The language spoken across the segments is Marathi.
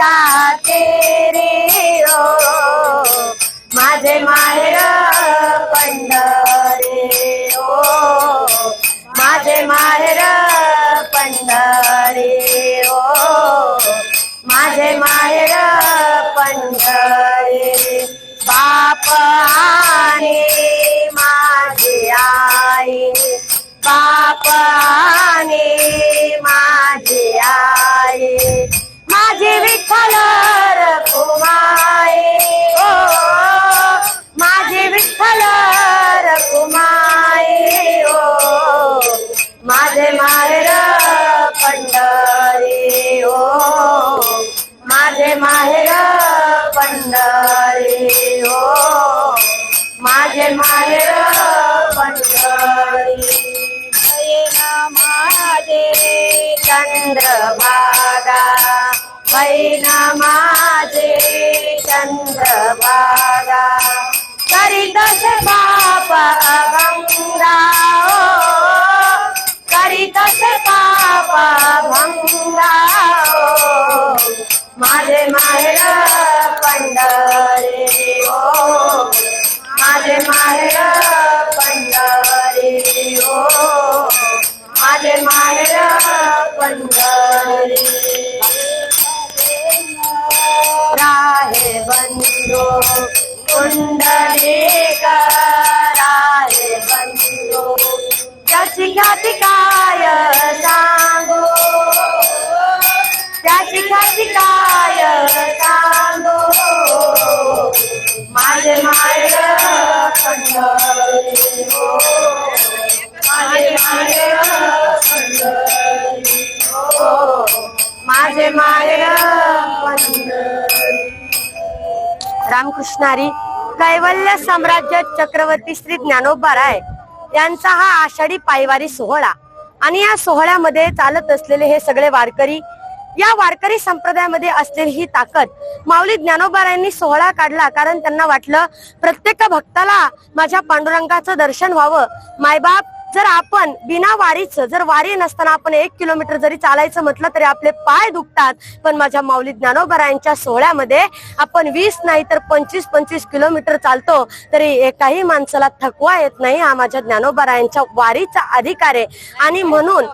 भिवरेच्या तेरे माझे माहेर पंढरी. हो. माझे माहेर पंढरी. माझे चंद्रभागा. बैना माझे चंद्रभागा. करीतस बाप गंगा करीतस हो. बाप भंगा माझे माहेर पंढरी ओ. माझे माहेर पंढरी ओ. माझे माहेर पंढरी. राहे बंधो कुंडली राहे बंधो. त्याची ख्याती काय सांगो? त्याची ख्याती काय माझे माहेर रामकृष्णारी कैवल्य साम्राज्य चक्रवर्ती श्री ज्ञानोबा राय यांचा हा आषाढी पायवारी सोहळा. आणि या सोहळ्यामध्ये चालत असलेले हे सगळे वारकरी या वारकरी संप्रदायामध्ये असलेली ही ताकद माऊली ज्ञानोबारायांनी सोहळा काढला कारण त्यांना वाटलं प्रत्येक भक्ताला माझ्या पांडुरंगाचं दर्शन व्हावं. मायबाप जर आपण बिना वारीचं जर वारी नसताना आपण एक किलोमीटर जरी चालायचं म्हटलं तरी आपले पाय दुखतात. पण माझ्या माऊली ज्ञानोबरायांच्या सोहळ्यामध्ये आपण वीस नाही तर पंचवीस पंचवीस किलोमीटर चालतो तरी एकाही माणसाला थकवा येत नाही हा माझ्या ज्ञानोबरायांच्या वारीचा अधिकार आहे. आणि म्हणून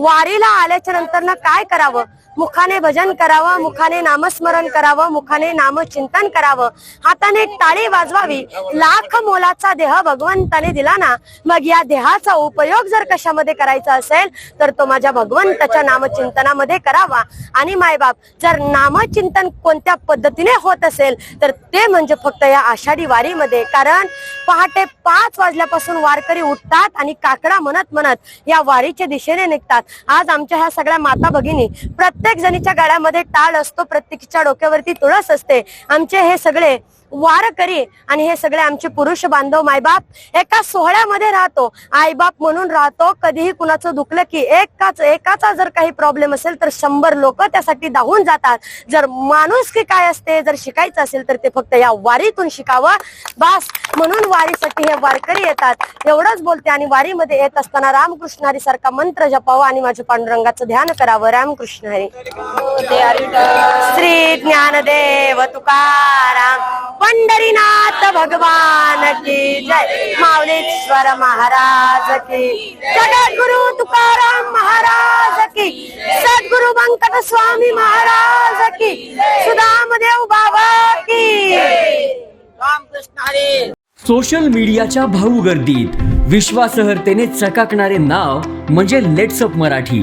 वारीला आल्याच्यानंतर ना काय करावं? मुखाने भजन करावं मुखाने नामस्मरण करावं मुखाने नामचिंतन करावं. हाताने एक टाळी वाजवावी. लाख मोलाचा देह भगवंताने दिला ना मग या देहाचा उपयोग जर कशामध्ये करायचा असेल तर तो माझ्या भगवंताच्या नामचिंतनामध्ये करावा. आणि मायबाप जर नामचिंतन कोणत्या पद्धतीने होत असेल तर ते म्हणजे फक्त या आषाढी वारीमध्ये. कारण पहाटे पाच वाजल्यापासून वारकरी उठतात आणि काकडा म्हणत म्हणत या वारीच्या दिशेने निघतात. आज आमच्या ह्या सगळ्या माता भगिनी प्रत्येक जणीच्या गाड्यामध्ये टाळ असतो प्रत्येकीच्या डोक्यावरती तुळस असते. आमचे हे सगळे वारकरी आणि हे सगळे आमचे पुरुष बांधव मायबाप एका सोहळ्यामध्ये राहतो. आईबाप म्हणून राहतो. कधीही कुणाचं दुखलं की एकाच एकाचा जर काही प्रॉब्लेम असेल तर शंभर लोक त्यासाठी धावून जातात. जर माणूस की काय असते जर शिकायचं असेल तर ते फक्त या वारीतून शिकावं. बास म्हणून वारीसाठी हे वारकरी येतात. एवढंच बोलते आणि वारीमध्ये येत असताना रामकृष्ण हरी सारखा मंत्र जपावा आणि माझ्या पांडुरंगाचं ध्यान करावं. रामकृष्ण हरी. श्री ज्ञानदेव तुकाराम. पंढरीनाथ भगवान की जय. माऊलेश्वर महाराज की जगद्गुरु तुकाराम महाराज की सद्गुरु व्यंकट स्वामी महाराज की सुदामदेव बाबा की सोशल मीडियाच्या भाऊ गर्दीत. विश्वासहर्तेने चकाकणारे नाव म्हणजे लेट्सअप मराठी.